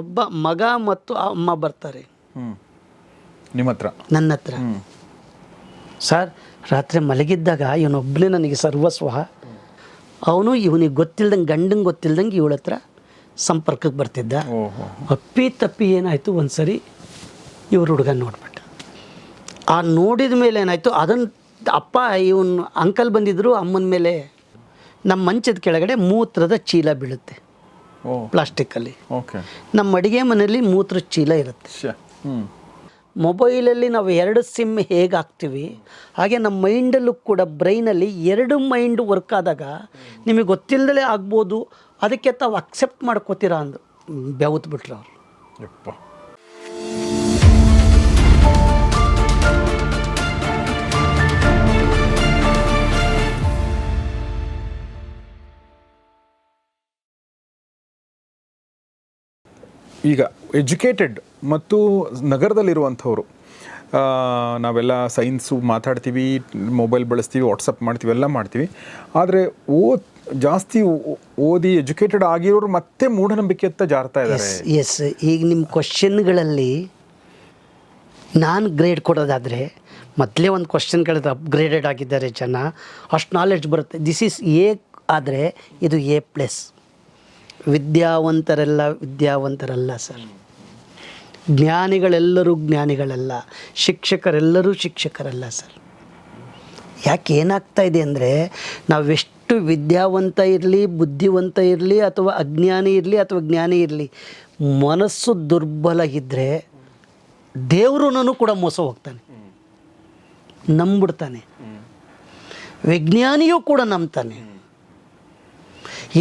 ಒಬ್ಬ ಮಗ ಮತ್ತು ಆ ಅಮ್ಮ ಬರ್ತಾರೆ. ನಿಮ್ಮ ಹತ್ರ ನನ್ನ ಹತ್ರ ಸರ್ ರಾತ್ರಿ ಮಲಗಿದ್ದಾಗ ಇವನೊಬ್ಬನೇ ನನಗೆ ಸರ್ವಸ್ವ. ಅವನು ಇವನಿಗೆ ಗೊತ್ತಿಲ್ದಂಗೆ ಗಂಡಂಗೆ ಗೊತ್ತಿಲ್ದಂಗೆ ಇವಳ ಹತ್ರ ಸಂಪರ್ಕಕ್ಕೆ ಬರ್ತಿದ್ದ. ಅಪ್ಪಿ ತಪ್ಪಿ ಏನಾಯಿತು ಒಂದು ಸರಿ ಇವ್ರ ಹುಡುಗ ನೋಡ್ಬಿಟ್ಟ. ಆ ನೋಡಿದ ಮೇಲೆ ಏನಾಯಿತು ಅದನ್ನು ಅಪ್ಪ ಇವನು ಅಂಕಲ್ ಬಂದಿದ್ದರು ಅಮ್ಮನ ಮೇಲೆ ನಮ್ಮ ಮಂಚದ ಕೆಳಗಡೆ ಮೂತ್ರದ ಚೀಲ ಬೀಳುತ್ತೆ. ಪ್ಲಾಸ್ಟಿಕ್ಕಲ್ಲಿ. ಓಕೆ. ನಮ್ಮ ಅಡುಗೆ ಮನೆಯಲ್ಲಿ ಮೂತ್ರ ಚೀಲ ಇರುತ್ತೆ. ಮೊಬೈಲಲ್ಲಿ ನಾವು ಎರಡು ಸಿಮ್ ಹೇಗೆ ಹಾಕ್ತೀವಿ ಹಾಗೆ ನಮ್ಮ ಮೈಂಡಲ್ಲೂ ಕೂಡ ಬ್ರೈನಲ್ಲಿ ಎರಡು ಮೈಂಡ್ ವರ್ಕ್ ಆದಾಗ ನಿಮಗೆ ಗೊತ್ತಿಲ್ಲದಲೇ ಆಗ್ಬೋದು ಅದಕ್ಕೆ ತಾವು ಅಕ್ಸೆಪ್ಟ್ ಮಾಡ್ಕೋತೀರಾ ಅಂದು ಬೆವತ್ ಬಿಟ್ರು ಅವ್ರು ಈಗ ಎಜುಕೇಟೆಡ್ ಮತ್ತು ನಗರದಲ್ಲಿರುವಂಥವ್ರು ನಾವೆಲ್ಲ ಸೈನ್ಸು ಮಾತಾಡ್ತೀವಿ ಮೊಬೈಲ್ ಬಳಸ್ತೀವಿ ವಾಟ್ಸಪ್ ಮಾಡ್ತೀವಿ, ಎಲ್ಲ ಮಾಡ್ತೀವಿ. ಆದರೆ ಓ, ಜಾಸ್ತಿ ಓದಿ ಎಜುಕೇಟೆಡ್ ಆಗಿರೋರು ಮತ್ತೆ ಮೂಢನಂಬಿಕೆ ಅಂತ ಜಾರ್ತಾ ಇದ್ದಾರೆ ಎಸ್ ಈಗ ನಿಮ್ಮ ಕ್ವಶನ್ಗಳಲ್ಲಿ ನಾನು ಗ್ರೇಡ್ ಕೊಡೋದಾದರೆ ಮೊದಲೇ ಒಂದು ಕ್ವಶನ್ ಕೇಳಿದ್ರೆ ಅಪ್ಗ್ರೇಡೆಡ್ ಆಗಿದ್ದಾರೆ ಜನ. ಅಷ್ಟು ನಾಲೆಡ್ಜ್ ಬರುತ್ತೆ. ದಿಸ್ ಈಸ್ ಎ ಆದರೆ ಇದು ಎ ಪ್ಲಸ್ ವಿದ್ಯಾವಂತರೆಲ್ಲ ವಿದ್ಯಾವಂತರಲ್ಲ ಸರ್. ಜ್ಞಾನಿಗಳೆಲ್ಲರೂ ಜ್ಞಾನಿಗಳಲ್ಲ ಶಿಕ್ಷಕರೆಲ್ಲರೂ ಶಿಕ್ಷಕರಲ್ಲ ಸರ್. ಯಾಕೆ ಏನಾಗ್ತಾ ಇದೆ ಅಂದರೆ ನಾವೆಷ್ಟು ವಿದ್ಯಾವಂತ ಇರಲಿ ಬುದ್ಧಿವಂತ ಇರಲಿ ಅಥವಾ ಅಜ್ಞಾನಿ ಇರಲಿ ಅಥವಾ ಜ್ಞಾನಿ ಇರಲಿ ಮನಸ್ಸು ದುರ್ಬಲ ಇದ್ದರೆ ದೇವ್ರನ್ನೂ ಕೂಡ ಮೋಸ ಹೋಗ್ತಾನೆ. ನಂಬಿಡ್ತಾನೆ ವಿಜ್ಞಾನಿಯೂ ಕೂಡ ನಂಬ್ತಾನೆ.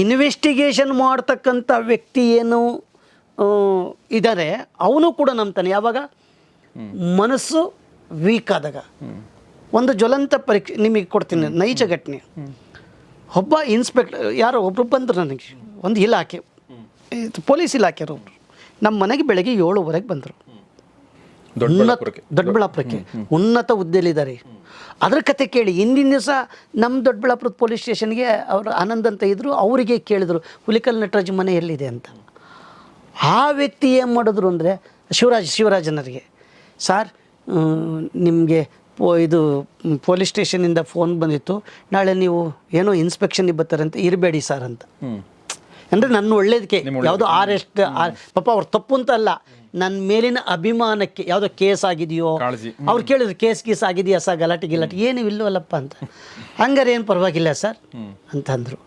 ಇನ್ವೆಸ್ಟಿಗೇಷನ್ ಮಾಡ್ತಕ್ಕಂಥ ವ್ಯಕ್ತಿ ಏನು ಇದ್ದಾರೆ ಅವನು ಕೂಡ ನಂಬ್ತಾನೆ. ಯಾವಾಗ? ಮನಸ್ಸು ವೀಕ್ ಆದಾಗ ಒಂದು ಜ್ವಲಂತ ಪರೀಕ್ಷೆ, ನಿಮಗೆ ಕೊಡ್ತೀನಿ, ನೈಜ ಘಟನೆ. ಒಬ್ಬ ಇನ್ಸ್ಪೆಕ್ಟರ್, ಯಾರೋ ಒಬ್ರು ಬಂದರು ನನಗೆ. ಒಂದು ಇಲಾಖೆ. ಪೊಲೀಸ್ ಇಲಾಖೆಯವರು ನಮ್ಮ ಮನೆಗೆ ಬೆಳಗ್ಗೆ ಏಳುವರೆಗೆ ಬಂದರು. ದೊಡ್ಡಬಳ್ಳಾಪುರಕ್ಕೆ ದೊಡ್ಡಬಳ್ಳಾಪುರಕ್ಕೆ ಉನ್ನತ ಹುದ್ದೆಲಿದ್ದಾರೆ ಅದ್ರ ಕತೆ ಕೇಳಿ ಹಿಂದಿನ ದಿವಸ ನಮ್ಮ ದೊಡ್ಡಬಳ್ಳಾಪುರದ ಪೊಲೀಸ್ ಸ್ಟೇಷನ್ಗೆ ಅವರು ಆನಂದ್ ಅಂತ ಇದ್ದರು ಅವರಿಗೆ ಕೇಳಿದರು ಹುಲಿಕಲ್ ನಟರಾಜ್ ಮನೆ ಎಲ್ಲಿದೆ ಅಂತ. ಆ ವ್ಯಕ್ತಿ ಏನು ಮಾಡಿದ್ರು ಅಂದರೆ ಶಿವರಾಜ್ ಶಿವರಾಜನರಿಗೆ ಸರ್ ನಿಮಗೆ ಪೋ ಇದು ಪೊಲೀಸ್ ಸ್ಟೇಷನಿಂದ ಫೋನ್ ಬಂದಿತ್ತು ನಾಳೆ ನೀವು ಏನೋ ಇನ್ಸ್ಪೆಕ್ಷನ್ ಬರ್ತಾರಂತೆ ಇರಬೇಡಿ ಸರ್ ಅಂತ. ಅಂದರೆ ನನ್ನ ಒಳ್ಳೇದಕ್ಕೆ ಯಾವುದೋ ಎಷ್ಟು ಪಾಪ ಅವ್ರು ತಪ್ಪು ಅಂತ ಅಲ್ಲ. ನನ್ನ ಮೇಲಿನ ಅಭಿಮಾನಕ್ಕೆ ಯಾವುದೋ ಕೇಸ್ ಆಗಿದೆಯೋ. ಅವ್ರು ಕೇಳಿದ್ರು ಕೇಸ್ ಗೀಸ್ ಆಗಿದೆಯಾ ಸರ್ ಗಲಾಟೆ ಗಿಲಾಟೆ. ಏನು ಇಲ್ಲವಲ್ಲಪ್ಪ ಅಂತ. ಹಂಗಾರೆ ಏನು ಪರವಾಗಿಲ್ಲ ಸರ್ ಅಂತಂದರು.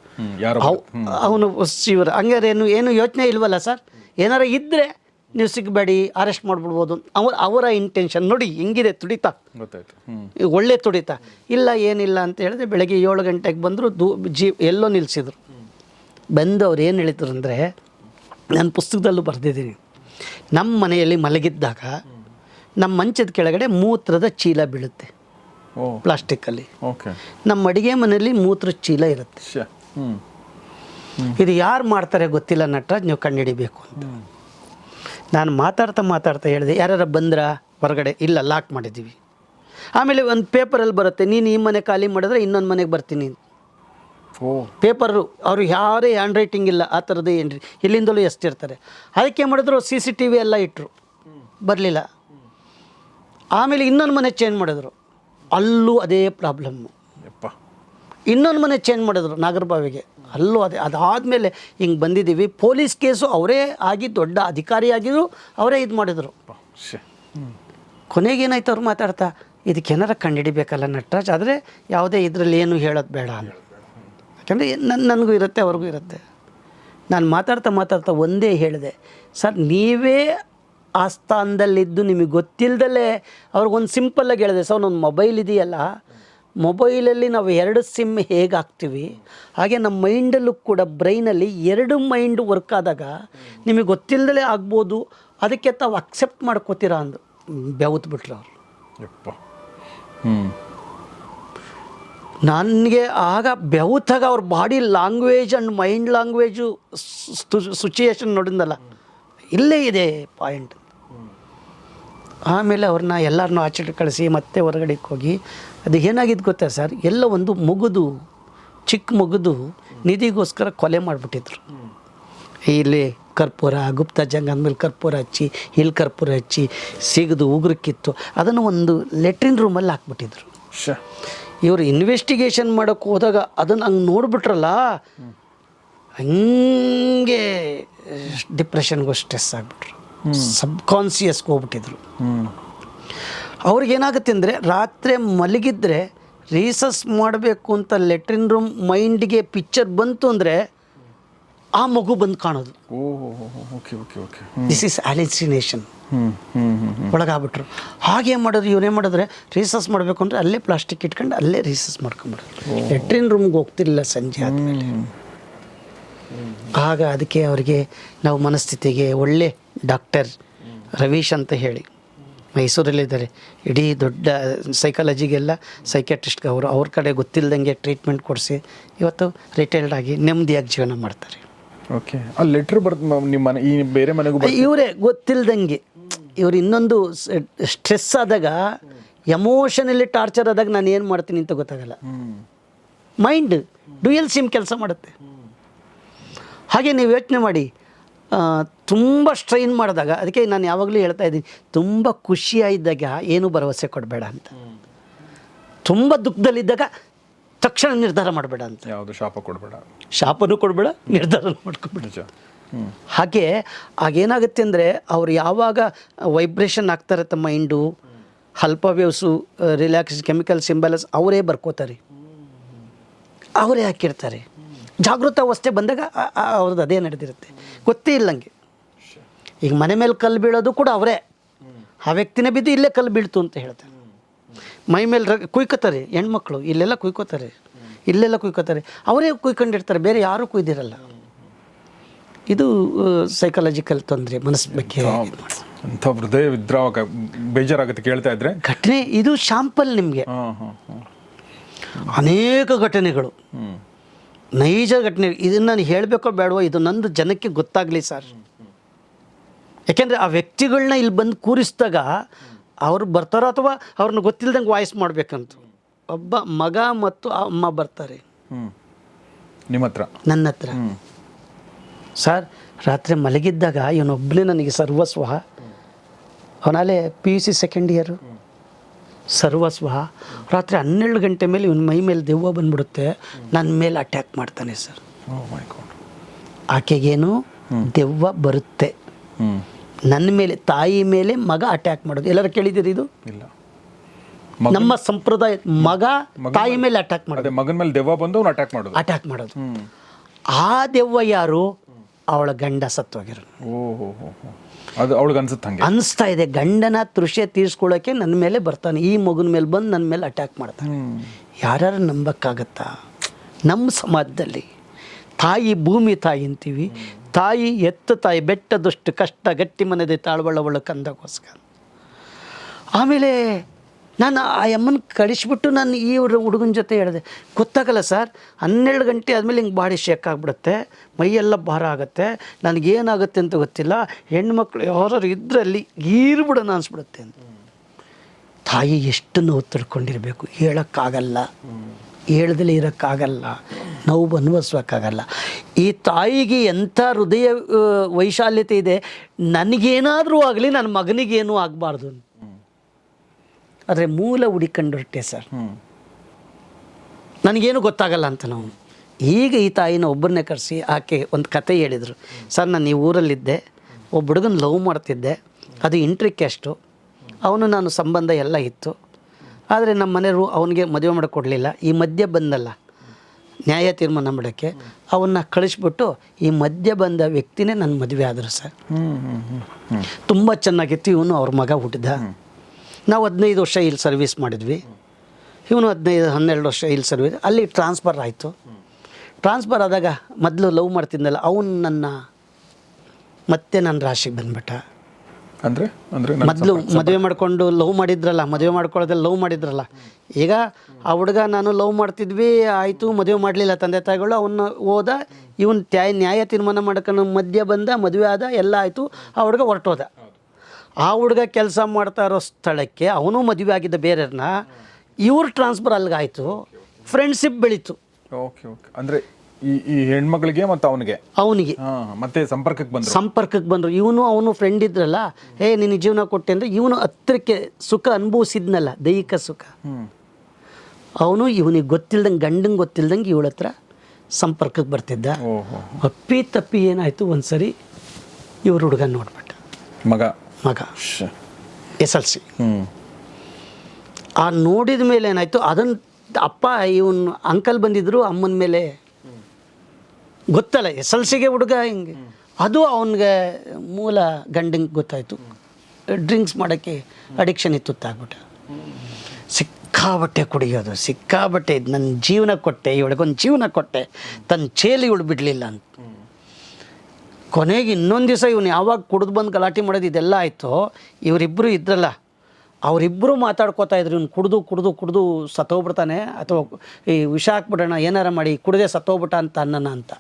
ಅವನು ಶಿವರು ಹಂಗಾರೆ ಏನು ಏನು ಯೋಚನೆ ಇಲ್ವಲ್ಲ ಸರ್? ಏನಾರ ಇದ್ದರೆ ನೀವು ಸಿಗಬೇಡಿ ಅರೆಸ್ಟ್ ಮಾಡಿಬಿಡ್ಬೋದು. ಅವ್ರ ಅವರ ಇಂಟೆನ್ಷನ್ ನೋಡಿ ಹೆಂಗಿದೆ ತುಡಿತ. ಒಳ್ಳೆ ತುಡಿತ. ಇಲ್ಲ ಏನಿಲ್ಲ ಅಂತ ಹೇಳಿದ್ರೆ ಬೆಳಗ್ಗೆ ಏಳು ಗಂಟೆಗೆ ಬಂದರು ದೂ ಜೀ ಎಲ್ಲೋ ನಿಲ್ಲಿಸಿದ್ರು ಬಂದು ಅವ್ರು ಏನು ಹೇಳಿದ್ರು ಅಂದರೆ ನಾನು ಪುಸ್ತಕದಲ್ಲೂ ಬರೆದಿದ್ದೀನಿ. ನಮ್ಮ ಮನೆಯಲ್ಲಿ ಮಲಗಿದ್ದಾಗ ನಮ್ಮ ಮಂಚದ ಕೆಳಗಡೆ ಮೂತ್ರದ ಚೀಲ ಬೀಳುತ್ತೆ. ಪ್ಲಾಸ್ಟಿಕ್ ಪ್ಲಾಸ್ಟಿಕ್ಕಲ್ಲಿ. ಓಕೆ. ನಮ್ಮ ಅಡುಗೆ ಮನೆಯಲ್ಲಿ ಮೂತ್ರ ಚೀಲ ಇರುತ್ತೆ. ಇದು ಯಾರು ಮಾಡ್ತಾರೆ ಗೊತ್ತಿಲ್ಲ ನಟರಾಜ್ ನೀವು ಕಂಡುಹಿಡಿಬೇಕು ಅಂತ. ನಾನು ಮಾತಾಡ್ತಾ ಮಾತಾಡ್ತಾ ಹೇಳಿದೆ ಯಾರು ಬಂದ್ರಾ ಹೊರಗಡೆ? ಇಲ್ಲ ಲಾಕ್ ಮಾಡಿದ್ದೀವಿ. ಆಮೇಲೆ ಒಂದು ಪೇಪರಲ್ಲಿ ಬರುತ್ತೆ ನೀನು ಈ ಮನೆ ಖಾಲಿ ಮಾಡಿದ್ರೆ ಇನ್ನೊಂದು ಮನೆಗೆ ಬರ್ತೀನಿ ಓ ಪೇಪರು ಅವರು ಯಾರೇ ಹ್ಯಾಂಡ್ ರೈಟಿಂಗ್ ಇಲ್ಲ ಆ ಥರದ್ದು ಏನು ಇಲ್ಲಿಂದಲೂ ಎಷ್ಟಿರ್ತಾರೆ? ಅದಕ್ಕೆ ಮಾಡಿದ್ರು ಸಿ ಸಿ ಟಿ ವಿ ಎಲ್ಲ ಇಟ್ಟರು ಬರಲಿಲ್ಲ. ಆಮೇಲೆ ಇನ್ನೊಂದು ಮನೆ ಚೇಂಜ್ ಮಾಡಿದ್ರು. ಅಲ್ಲೂ ಅದೇ ಪ್ರಾಬ್ಲಮ್ಮು ಯಪ್ಪ. ಇನ್ನೊಂದು ಮನೆ ಚೇಂಜ್ ಮಾಡಿದ್ರು ನಾಗರಬಾವಿಗೆ. ಅಲ್ಲೂ ಅದೇ. ಅದಾದಮೇಲೆ ಹಿಂಗೆ ಬಂದಿದ್ದೀವಿ. ಪೊಲೀಸ್ ಕೇಸು ಅವರೇ ಆಗಿ ದೊಡ್ಡ ಅಧಿಕಾರಿಯಾಗಿದ್ರು ಅವರೇ ಇದು ಮಾಡಿದರು. ಕೊನೆಗೇನಾಯ್ತು ಅವ್ರು ಮಾತಾಡ್ತಾ? ಇದಕ್ಕೆ ಏನಾರ ಕಂಡುಹಿಡಿಬೇಕಲ್ಲ ನಟರಾಜ್ ಆದರೆ ಯಾವುದೇ ಇದರಲ್ಲಿ ಏನು ಹೇಳೋದು ಬೇಡ ಅಂತ. ಯಾಕಂದರೆ ನನ್ನ ನನಗೂ ಇರುತ್ತೆ, ಅವ್ರಿಗೂ ಇರುತ್ತೆ. ನಾನು ಮಾತಾಡ್ತಾ ಮಾತಾಡ್ತಾ ಒಂದೇ ಹೇಳಿದೆ, ಸರ್, ನೀವೇ ಆ ಸ್ಥಾನದಲ್ಲಿದ್ದು ನಿಮಗೆ ಗೊತ್ತಿಲ್ಲದಲ್ಲೇ ಅವ್ರಿಗೊಂದು ಸಿಂಪಲ್ಲಾಗಿ ಹೇಳಿದೆ, ಸರ್ ಒಂದು ಮೊಬೈಲ್ ಇದೆಯಲ್ಲ ಮೊಬೈಲಲ್ಲಿ ನಾವು ಎರಡು ಸಿಮ್ ಹೇಗೆ ಹಾಕ್ತೀವಿ, ಹಾಗೆ ನಮ್ಮ ಮೈಂಡಲ್ಲೂ ಕೂಡ ಬ್ರೈನಲ್ಲಿ ಎರಡು ಮೈಂಡ್ ವರ್ಕ್ ಆದಾಗ ನಿಮಗೆ ಗೊತ್ತಿಲ್ಲದಲ್ಲೇ ಆಗ್ಬೋದು, ಅದಕ್ಕೆ ತಾವು ಅಕ್ಸೆಪ್ಟ್ ಮಾಡ್ಕೋತೀರಾ ಅಂದು ಬೆವತ್ಬಿಟ್ರು ಅವರು. ಹ್ಞೂ ನನಗೆ ಆಗ ಬೆವತಾಗ ಅವ್ರ body language and mind language situation ನೋಡಿದ್ನಲ್ಲ. ಇಲ್ಲೇ ಇದೆ ಪಾಯಿಂಟ್ ಆಮೇಲೆ ಅವ್ರನ್ನ ಎಲ್ಲರನ್ನೂ ಆಚೆ ಕಳಿಸಿ ಮತ್ತೆ ಹೊರಗಡೆಗೆ ಹೋಗಿ. ಅದು ಏನಾಗಿದ್ದು ಗೊತ್ತಾ ಸರ್? ಎಲ್ಲ ಒಂದು ಮುಗಿದು ಚಿಕ್ಕ ಮುಗಿದು ನಿಧಿಗೋಸ್ಕರ ಕೊಲೆ ಮಾಡಿಬಿಟ್ಟಿದ್ರು. ಇಲ್ಲಿ ಕರ್ಪೂರ, ಗುಪ್ತ ಜಂಗ ಅಂದಮೇಲೆ ಕರ್ಪೂರ ಹಚ್ಚಿ ಇಲ್ಲಿ ಕರ್ಪೂರ ಹಚ್ಚಿ, ಸಿಗದು ಉಗುರಕ್ಕಿತ್ತು ಅದನ್ನು ಒಂದು ಲೆಟ್ರಿನ್ ರೂಮಲ್ಲಿ ಹಾಕ್ಬಿಟ್ಟಿದ್ರು. ಇವರು ಇನ್ವೆಸ್ಟಿಗೇಷನ್ ಮಾಡೋಕ್ಕೆ ಹೋದಾಗ ಅದನ್ನು ಹಂಗೆ ನೋಡಿಬಿಟ್ರಲ್ಲ, ಹಂಗೆ ಡಿಪ್ರೆಷನ್ಗೂ ಸ್ಟ್ರೆಸ್ ಆಗಿಬಿಟ್ರು. ಸಬ್ ಕಾನ್ಸಿಯಸ್ಗೆ ಹೋಗ್ಬಿಟ್ಟಿದ್ರು. ಅವ್ರಿಗೇನಾಗುತ್ತೆ ಅಂದರೆ ರಾತ್ರಿ ಮಲಗಿದ್ರೆ ರೀಸಸ್ ಮಾಡಬೇಕು ಅಂತ ಲೆಟ್ರಿನ್ ರೂಮ್ ಮೈಂಡ್ಗೆ ಪಿಕ್ಚರ್ ಬಂತು ಅಂದರೆ ಆ ಮಗು ಬಂದು ಕಾಣೋದು. ದಿಸ್ ಇಸ್ ಅಲೆಸಿನೇಷನ್ ಒಳಗಾಗ್ಬಿಟ್ರು. ಹಾಗೆ ಮಾಡೋದು ಇವನೇ ಮಾಡಿದ್ರೆ ರೀಸಸ್ ಮಾಡಬೇಕು ಅಂದರೆ ಅಲ್ಲೇ ಪ್ಲಾಸ್ಟಿಕ್ ಇಟ್ಕೊಂಡು ಅಲ್ಲೇ ರೀಸಸ್ ಮಾಡ್ಕೊಂಬಿಡೋದು ಲೆಟ್ರಿನ್ ರೂಮ್ಗೆ ಹೋಗ್ತಿರ್ಲಿಲ್ಲ ಸಂಜೆ ಆದಮೇಲೆ. ಆಗ ಅದಕ್ಕೆ ಅವರಿಗೆ ನಾವು ಮನಸ್ಥಿತಿಗೆ ಒಳ್ಳೆ ಡಾಕ್ಟರ್ ರವೀಶ್ ಅಂತ ಹೇಳಿ. ಮೈಸೂರಲ್ಲಿದ್ದಾರೆ. ಇಡೀ ದೊಡ್ಡ ಸೈಕಾಲಜಿಗೆಲ್ಲ ಸೈಕ್ಯಾಟ್ರಿಸ್ಟ್ಗೆ ಅವರು ಅವ್ರ ಕಡೆ ಗೊತ್ತಿಲ್ಲದಂಗೆ ಟ್ರೀಟ್ಮೆಂಟ್ ಕೊಡಿಸಿ ಇವತ್ತು ರಿಟೈರ್ಡ್ ಆಗಿ ನೆಮ್ಮದಿಯಾಗಿ ಜೀವನ ಮಾಡ್ತಾರೆ. ಓಕೆ ಆ ಲೆಟ್ರ್ ನಿಮ್ಮ ಮನೆ ಈ ಬೇರೆ ಮನೆಗೂ ಇವರೇ ಗೊತ್ತಿಲ್ದಂಗೆ. ಇವ್ರು ಇನ್ನೊಂದು ಸ್ಟ್ರೆಸ್ ಆದಾಗ ಎಮೋಷನಲಿ ಟಾರ್ಚರ್ ಆದಾಗ ನಾನು ಏನು ಮಾಡ್ತೀನಿ ಅಂತ ಗೊತ್ತಾಗಲ್ಲ. ಮೈಂಡ್ ಡ್ಯೂಯಲ್ ಸಿಮ್ ಕೆಲಸ ಮಾಡುತ್ತೆ? ಹಾಗೆ ನೀವು ಯೋಚನೆ ಮಾಡಿ. ತುಂಬ ಸ್ಟ್ರೈನ್ ಮಾಡಿದಾಗ ಅದಕ್ಕೆ ನಾನು ಯಾವಾಗಲೂ ಹೇಳ್ತಾ ಇದ್ದೀನಿ ತುಂಬ ಖುಷಿಯಾಗಿದ್ದಾಗ ಏನು ಭರವಸೆ ಕೊಡಬೇಡ ಅಂತ. ತುಂಬ ದುಃಖದಲ್ಲಿದ್ದಾಗ ತಕ್ಷಣ ನಿರ್ಧಾರ ಮಾಡಬೇಡ ಅಂತ. ಯಾವುದು ಶಾಪ ಕೊಡಬೇಡ. ಶಾಪನೂ ಕೊಡಬೇಡ ನಿರ್ಧಾರ ಮಾಡ್ಕೊಬೇಡ. ನಿಜ. ಹಾಗೆ ಆಗೇನಾಗುತ್ತೆ ಅಂದರೆ ಅವ್ರು ಯಾವಾಗ ವೈಬ್ರೇಷನ್ ಆಗ್ತಾರೆ ತಮ್ಮ mind alpha waves relax chemical symbols ಅವರೇ ಬರ್ಕೋತಾರೆ. ಅವರೇ ಹಾಕಿರ್ತಾರೆ. ಜಾಗೃತ ಅವಸ್ಥೆ ಬಂದಾಗ ಅವ್ರದ್ದು ಅದೇ ನಡೆದಿರುತ್ತೆ. ಗೊತ್ತೇ ಇಲ್ಲಂಗೆ ಈಗ ಮನೆ ಮೇಲೆ ಕಲ್ಲು ಬೀಳೋದು ಕೂಡ ಅವರೇ. ಆ ವ್ಯಕ್ತಿನೇ ಬಿದ್ದು ಇಲ್ಲೇ ಕಲ್ಲು ಬೀಳ್ತು ಅಂತ ಹೇಳ್ತಾರೆ. ಮೈ ಮೇಲೆ ರ ಕುಯ್ಕೋತಾರೆ ಹೆಣ್ಮಕ್ಳು ಇಲ್ಲೆಲ್ಲ ಕುಯ್ಕೋತಾರೆ. ಇಲ್ಲೆಲ್ಲ ಕುಯ್ಕೋತಾರೆ. ಅವರೇ ಕುಯ್ಕೊಂಡಿರ್ತಾರೆ ಬೇರೆ ಯಾರೂ ಕುಯ್ದಿರಲ್ಲ. ಇದು ಸೈಕಾಲಜಿಕಲ್ ತೊಂದರೆ ಮನಸ್ಸು ಬಗ್ಗೆ ಅಂಥ ಹೃದಯ ವಿದ್ರಾವಕ ಬೇಜಾರಾಗುತ್ತೆ ಕೇಳ್ತಾ ಇದ್ರೆ. ಘಟನೆ ಇದು ಶಾಂಪಲ್ ನಿಮಗೆ. ಅನೇಕ ಘಟನೆಗಳು. ನೈಜ ಘಟನೆ ಇದನ್ನು ನಾನು ಹೇಳಬೇಕೋ ಬೇಡವೋ ಇದು ನಂದು ಜನಕ್ಕೆ ಗೊತ್ತಾಗಲಿ ಸರ್. ಯಾಕೆಂದರೆ ಆ ವ್ಯಕ್ತಿಗಳನ್ನ ಇಲ್ಲಿ ಬಂದು ಕೂರಿಸಿದಾಗ ಅವ್ರು ಬರ್ತಾರೋ ಅಥವಾ ಅವ್ರನ್ನ ಗೊತ್ತಿಲ್ದಂಗೆ ವಾಯ್ಸ್ ಮಾಡಬೇಕಂತ. ಒಬ್ಬ ಮಗ ಮತ್ತು ಆ ಅಮ್ಮ ಬರ್ತಾರೆ. ನಿಮ್ಮ ಹತ್ರ ನನ್ನ ಹತ್ರ ಸರ್ ರಾತ್ರಿ ಮಲಗಿದ್ದಾಗ ಇವನೊಬ್ಬನೇ ನನಗೆ ಸರ್ವಸ್ವ ಅವನಾಲೆ P U C second year ಸರ್ವಸ್ವ ರಾತ್ರಿ ಹನ್ನೆರಡು ಗಂಟೆ ಮೇಲೆ ಇವನ ಮೈ ಮೇಲೆ ದೆವ್ವ ಬಂದ್ಬಿಡುತ್ತೆ. ನನ್ನ ಮೇಲೆ ಅಟ್ಯಾಕ್ ಮಾಡ್ತಾನೆ ಸರ್. ಗಾಡ್ ಆಕೆಗೇನು ದೆವ್ವ ಬರುತ್ತೆ. ಹ್ಞೂ ನನ್ನ ಮೇಲೆ ತಾಯಿ ಮೇಲೆ ಮಗ ಅಟ್ಯಾಕ್ ಮಾಡೋದು. ಎಲ್ಲರೂ ಕೇಳಿದ್ದೀರಿ ಇದು? ಇಲ್ಲ. ನಮ್ಮ ಸಂಪ್ರದಾಯ ಮಗ ತಾಯಿ ಮೇಲೆ ಅಟ್ಯಾಕ್ ಮಾಡೋದು. ಮಗನ ಮೇಲೆ ದೆವ್ವ ಬಂದು ಅಟ್ಯಾಕ್ ಮಾಡೋದು. ಅಟ್ಯಾಕ್ ಮಾಡೋದು. ಆ ದೆವ್ವ ಯಾರು? ಅವಳ ಗಂಡ ಹೋ ಅದು ಅವಳಿಗೆ ಅನ್ಸುತ್ತೆ ಹಂಗೆ. ಅನಿಸ್ತಾ ಇದೆ. ಗಂಡನ ತೃಷ್ಯ ತೀರಿಸ್ಕೊಳ್ಳೋಕೆ ನನ್ನ ಮೇಲೆ ಬರ್ತಾನೆ. ಈ ಮಗನ ಮೇಲೆ ಬಂದು ನನ್ನ ಮೇಲೆ ಅಟ್ಯಾಕ್ ಮಾಡ್ತಾನೆ. ಯಾರು ಯಾರ್ಯಾರು ನಂಬಕ್ಕಾಗತ್ತಾ? ನಮ್ಮ ಸಮಾಜದಲ್ಲಿ ತಾಯಿ ಭೂಮಿ ತಾಯಿ ಅಂತೀವಿ. ತಾಯಿ ಎತ್ತ ತಾಯಿ ಬೆಟ್ಟದಷ್ಟು ಕಷ್ಟ ಗಟ್ಟಿ ಮನೆದೆ ತಾಳ್ವಳ್ಳವಳ ಕಂದಗೋಸ್ಕರ. ಆಮೇಲೆ ನಾನು ಆ ಅಮ್ಮನ ಕಳಿಸ್ಬಿಟ್ಟು ನಾನು ಈ ಹುಡುಗನ ಜೊತೆ ಹೇಳಿದೆ, ಗೊತ್ತಾಗಲ್ಲ ಸರ್, ಹನ್ನೆರಡು ಗಂಟೆ ಆದಮೇಲೆ ಹಿಂಗೆ ಬಾಡಿ ಶೇಕ್ ಆಗಿಬಿಡುತ್ತೆ, ಮೈಯೆಲ್ಲ ಭಾರ ಆಗುತ್ತೆ ನನಗೇನಾಗುತ್ತೆ ಅಂತ ಗೊತ್ತಿಲ್ಲ, ಹೆಣ್ಮಕ್ಳು ಯಾರು ಇದ್ರಲ್ಲಿ ಗೀರ್ಬಿಡೋಣ ಅನಿಸ್ಬಿಡುತ್ತೆ ಅಂತ. ತಾಯಿ ಎಷ್ಟನ್ನು ನೋವು ಹೇಳೋಕ್ಕಾಗಲ್ಲ. ಹೇಳ್ದಲೇ ಇರೋಕ್ಕಾಗಲ್ಲ ನೋವು ಅನುಭವಿಸೋಕ್ಕಾಗಲ್ಲ ಈ ತಾಯಿಗೆ ಎಂಥ ಹೃದಯ ವೈಶಾಲ್ಯತೆ ಇದೆ ನನಗೇನಾದರೂ ಆಗಲಿ ನನ್ನ ಮಗನಿಗೇನೂ ಆಗಬಾರ್ದು. ಆದರೆ ಮೂಲ ಹುಡಿಕೊಂಡೊಟ್ಟೆ ಸರ್. ನನಗೇನು ಗೊತ್ತಾಗಲ್ಲ ಅಂತ ನಾವು. ಈಗ ಈ ತಾಯಿನ ಒಬ್ಬರನ್ನೇ ಕರೆಸಿ ಆಕೆ ಒಂದು ಕತೆ ಹೇಳಿದರು. ಸರ್ ನಾನು ಈ ಊರಲ್ಲಿದ್ದೆ ಒಬ್ಬ ಹುಡುಗನ ಲವ್ ಮಾಡ್ತಿದ್ದೆ ಅದು ಇಂಟ್ರಿ ಕ್ಯಾಸ್ಟು ಅವನು ನಾನು ಸಂಬಂಧ ಎಲ್ಲ ಇತ್ತು. ಆದರೆ ನಮ್ಮ ಮನೆಯವರು ಅವನಿಗೆ ಮದುವೆ ಮಾಡಿಕೊಡ್ಲಿಲ್ಲ. ಈ ಮಧ್ಯೆ ಬಂದಲ್ಲ. ನ್ಯಾಯ ತೀರ್ಮಾನ ಮಾಡೋಕ್ಕೆ ಅವನ್ನ ಕಳಿಸ್ಬಿಟ್ಟು ಈ ಮಧ್ಯೆ ಬಂದ ವ್ಯಕ್ತಿನೇ ನನ್ನ ಮದುವೆ ಆದರು ಸರ್. ತುಂಬ ಚೆನ್ನಾಗಿತ್ತು. ಇವನು ಅವ್ರ ಮಗ ಹುಟ್ಟಿದ. ನಾವು ಹದಿನೈದು ವರ್ಷ ಇಲ್ಲಿ ಸರ್ವಿಸ್ ಮಾಡಿದ್ವಿ. ಇವನು ಹದಿನೈದು, ಹನ್ನೆರಡು ವರ್ಷ ಇಲ್ಲಿ ಸರ್ವಿಸ್ ಅಲ್ಲಿ ಟ್ರಾನ್ಸ್ಫರ್ ಆಯಿತು. ಟ್ರಾನ್ಸ್ಫರ್ ಆದಾಗ ಮೊದಲು ಲವ್ ಮಾಡ್ತಿದ್ದಲ್ಲ ಅವನು ನನ್ನ ಮತ್ತೆ ನನ್ನ ರಾಶಿಗೆ ಬಂದ್ಬಿಟ್ಟ. ಅಂದರೆ ಅಂದರೆ ಮೊದಲು ಮದುವೆ ಮಾಡ್ಕೊಂಡು ಲವ್ ಮಾಡಿದ್ರಲ್ಲ ಮದುವೆ ಮಾಡ್ಕೊಳ್ಳೋದಲ್ಲಿ ಲವ್ ಮಾಡಿದ್ರಲ್ಲ. ಈಗ ಆ ಹುಡುಗ ನಾನು ಲವ್ ಮಾಡ್ತಿದ್ವಿ ಆಯಿತು ಮದುವೆ ಮಾಡಲಿಲ್ಲ. ತಂದೆ ತಾಯಿಗಳು ಅವನ್ನ ಹೋದ ಇವನ್ ತ್ಯಾಯ ನ್ಯಾಯ ತೀರ್ಮಾನ ಮಾಡ್ಕೊಂಡು ಮಧ್ಯ ಬಂದ ಮದುವೆ ಆದ ಎಲ್ಲ ಆಯಿತು ಆ ಹುಡುಗ ಹೊರಟೋದ. ಆ ಹುಡುಗ ಕೆಲಸ ಮಾಡ್ತಾ ಇರೋ ಸ್ಥಳಕ್ಕೆ ಅವನು ಮದುವೆ ಆಗಿದ್ದ ಬೇರೆಯವ್ರನ್ನ ಇವ್ರ ಟ್ರಾನ್ಸ್ಫರ್ ಅಲ್ಲಿಗಾಯಿತು ಫ್ರೆಂಡ್ಶಿಪ್ ಬೆಳೀತು. ಓಕೆ ಓಕೆ ಅಂದರೆ ಈ ಈ ಹೆಣ್ಮಗಳಿಗೆ ಮತ್ತು ಅವನಿಗೆ. ಅವನಿಗೆ. ಮತ್ತೆ ಸಂಪರ್ಕಕ್ಕೆ ಬಂದ್ರು. ಸಂಪರ್ಕಕ್ಕೆ ಬಂದರು. ಇವನು ಅವನು ಫ್ರೆಂಡ್ ಇದ್ರಲ್ಲ ಏ ನಿನ್ನ ಜೀವನ ಕೊಟ್ಟೆ ಅಂದರೆ ಇವನು ಹತ್ತಿರಕ್ಕೆ ಸುಖ ಅನುಭವಿಸಿದ್ನಲ್ಲ ದೈಹಿಕ ಸುಖ. ಅವನು ಇವನಿಗೆ ಗೊತ್ತಿಲ್ದಂಗೆ ಗಂಡಂಗೆ ಗೊತ್ತಿಲ್ದಂಗೆ ಇವಳ ಹತ್ರ ಸಂಪರ್ಕಕ್ಕೆ ಬರ್ತಿದ್ದ. ಅಪ್ಪಿ ತಪ್ಪಿ ಏನಾಯಿತು ಒಂದು ಸರಿ ಇವ್ರ ಹುಡುಗ ನೋಡ್ಬಿಟ್ಟ. ಮಗ. ಮಗ. S L C. ಆ ನೋಡಿದ ಮೇಲೆ ಏನಾಯಿತು ಅದನ್ನು ಅಪ್ಪ ಇವನ್ ಅಂಕಲ್ ಬಂದಿದ್ರು ಅಮ್ಮನ ಮೇಲೆ ಗೊತ್ತಲ್ಲ, ಎಸ್ ಎಲ್ ಸಿಗೆ ಹುಡುಗ ಹಿಂಗೆ. ಅದು ಅವನಿಗೆ ಮೂಲ ಗಂಡಿಂಗ್ ಗೊತ್ತಾಯಿತು. ಡ್ರಿಂಕ್ಸ್ ಮಾಡೋಕ್ಕೆ ಅಡಿಕ್ಷನ್ ಇತ್ತು ಆಗ್ಬಿಟ್ಟ ಸಿಕ್ಕಾಬಟ್ಟೆ ಕುಡಿಯೋದು, ಸಿಕ್ಕಾಬಟ್ಟೆ ಇದು ನನ್ನ ಜೀವನ ಕೊಟ್ಟೆ, ಇವಳಿಗೊಂದು ಜೀವನ ಕೊಟ್ಟೆ ತನ್ನ ಚೇಲಿ ಇವಳು ಬಿಡಲಿಲ್ಲ ಅಂತ. ಕೊನೆಗೆ ಇನ್ನೊಂದು ದಿವಸ ಇವನು ಯಾವಾಗ ಕುಡಿದು ಬಂದು ಗಲಾಟೆ ಮಾಡೋದು ಇದೆಲ್ಲ ಆಯಿತು ಇವರಿಬ್ಬರು ಇದ್ರಲ್ಲ ಅವರಿಬ್ಬರು ಮಾತಾಡ್ಕೋತಾ ಇದ್ರು, ಇವ್ನು ಕುಡಿದು ಕುಡಿದು ಕುಡಿದು ಸತ್ತೋಗ್ಬಿಡ್ತಾನೆ, ಅಥವಾ ಈ ವಿಷ ಹಾಕ್ಬಿಡೋಣ, ಏನಾರ ಮಾಡಿ, ಕುಡಿದೆ ಸತ್ತೋಗ್ಬಿಟ್ಟ ಅಂತ ಅನ್ನೋಣ ಅಂತ.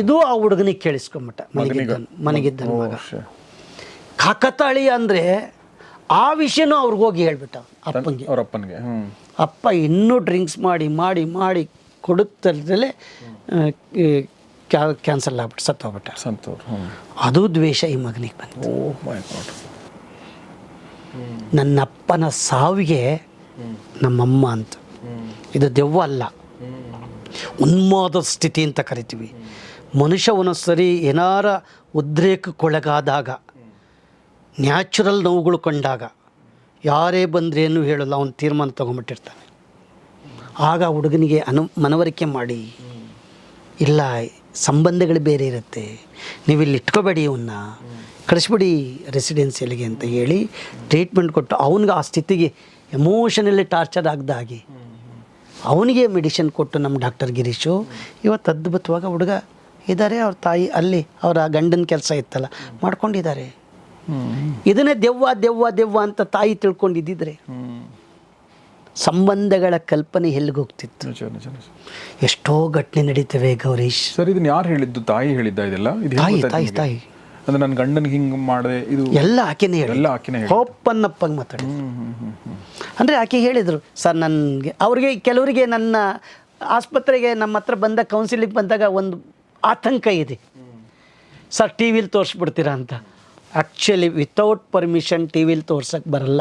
ಇದು ಆ ಹುಡುಗನಿಗೆ ಕೇಳಿಸ್ಕೊಂಬಿಟ್ಟ ಮನೆಗಿದ್ದ ಮನೆಗಿದ್ದ ಮಗ. ಕಾಕತಾಳಿ ಅಂದರೆ ಆ ವಿಷಯನೂ ಅವ್ರಿಗೆ ಹೋಗಿ ಹೇಳ್ಬಿಟ್ಟ ಅಪ್ಪನಿಗೆ. ಅಪ್ಪನಿಗೆ ಅಪ್ಪ ಇನ್ನೂ ಡ್ರಿಂಕ್ಸ್ ಮಾಡಿ ಮಾಡಿ ಮಾಡಿ ಕೊಡುತ್ತಲೇ ಕ್ಯಾನ್ಸಲ್ ಆಗ್ಬಿಟ್ಟು ಸತ್ತೋಗ್ಬಿಟ್ಟ. ಅದು ದ್ವೇಷ ಈ ಮಗನಿಗೆ ಬಂತು. ನನ್ನಪ್ಪನ ಸಾವಿಗೆ ನಮ್ಮಮ್ಮ ಅಂತ. ಇದು ದೆವ್ವ ಅಲ್ಲ. ಉನ್ಮಾದ ಸ್ಥಿತಿ ಅಂತ ಕರಿತೀವಿ. ಮನುಷ್ಯ ಒಂದೊಂದು ಸರಿ ಏನಾರ ಉದ್ರೇಕಕ್ಕೊಳಗಾದಾಗ, ನ್ಯಾಚುರಲ್ ನೋವುಗಳು ಕಂಡಾಗ, ಯಾರೇ ಬಂದ್ರೇನು ಹೇಳಲ್ಲ, ಅವನು ತೀರ್ಮಾನ ತೊಗೊಂಬಿಟ್ಟಿರ್ತಾನೆ. ಆಗ ಹುಡುಗನಿಗೆ ಅನು, ಮನವರಿಕೆ ಮಾಡಿ, ಇಲ್ಲ, ಸಂಬಂಧಗಳು ಬೇರೆ ಇರುತ್ತೆ ನೀವು ಇಲ್ಲಿ ಇಟ್ಕೋಬೇಡಿ ಅವನ್ನ ಕಳಿಸ್ಬಿಡಿ ರೆಸಿಡೆನ್ಸಿಯಲ್ಲಿಗೆ ಅಂತ ಹೇಳಿ, ಟ್ರೀಟ್ಮೆಂಟ್ ಕೊಟ್ಟು, ಅವನಿಗೆ ಆ ಸ್ಥಿತಿಗೆ ಎಮೋಷನಲಿ ಟಾರ್ಚರ್ ಆಗದಾಗಿ ಅವನಿಗೆ ಮೆಡಿಷನ್ ಕೊಟ್ಟು ನಮ್ಮ ಡಾಕ್ಟರ್ ಗಿರೀಶು ಇವತ್ತು ಅದ್ಭುತವಾಗ ಹುಡುಗ ಇದ್ದಾರೆ ಅವ್ರ ತಾಯಿ ಅಲ್ಲಿ ಅವರ ಗಂಡನ ಕೆಲಸ ಇತ್ತಲ್ಲ ಮಾಡ್ಕೊಂಡಿದ್ದಾರೆ. ಇದನ್ನೇ ದೆವ್ವ ದೆವ್ವ ದೆವ್ವ ಅಂತ ತಾಯಿ ತಿಳ್ಕೊಂಡಿದ್ದಿದ್ರೆ ಸಂಬಂಧಗಳ ಕಲ್ಪನೆ ಎಲ್ಲಿಗೋಗ್ತಿತ್ತು ಎಷ್ಟೋ ಘಟನೆ ನಡೀತವೆ ಗೌರೀಶ್. ಸರ್ ಇದನ್ನ ಯಾರು ಹೇಳಿದ್ದು? ತಾಯಿ ಹೇಳಿದ್ದ ಇದೆಲ್ಲ? ತಾಯಿ ತಾಯಿ ತಾಯಿ. ಅಂದ್ರೆ ನನ್ನ ಗಂಡನಿಗೆ ಹಿಂಗ್ ಮಾಡಿದೆ ಇದು ಎಲ್ಲ ಆಕೆನೇ ಹೇಳಿ. ಎಲ್ಲ ಆಕೆನೇ ಹೇಳಿ. ಹೋಪನ್ನಪ್ಪಂಗೆ ಮಾತಾಡಿ. ಅಂದರೆ ಆಕೆ ಹೇಳಿದರು ಸರ್ ನನಗೆ ಅವ್ರಿಗೆ ಕೆಲವರಿಗೆ ನನ್ನ ಆಸ್ಪತ್ರೆಗೆ ನಮ್ಮ ಹತ್ರ ಬಂದ ಕೌನ್ಸಿಲಿಂಗ್ ಬಂದಾಗ ಒಂದು ಆತಂಕ ಇದೆ. ಸರ್ ಟಿ ವಿಲಿ ತೋರಿಸ್ಬಿಡ್ತೀರಾ ಅಂತ. ಆ್ಯಕ್ಚುಲಿ ವಿತೌಟ್ ಪರ್ಮಿಷನ್ ಟಿ ವಿಲಿ ತೋರ್ಸೋಕ್ಕೆ ಬರಲ್ಲ.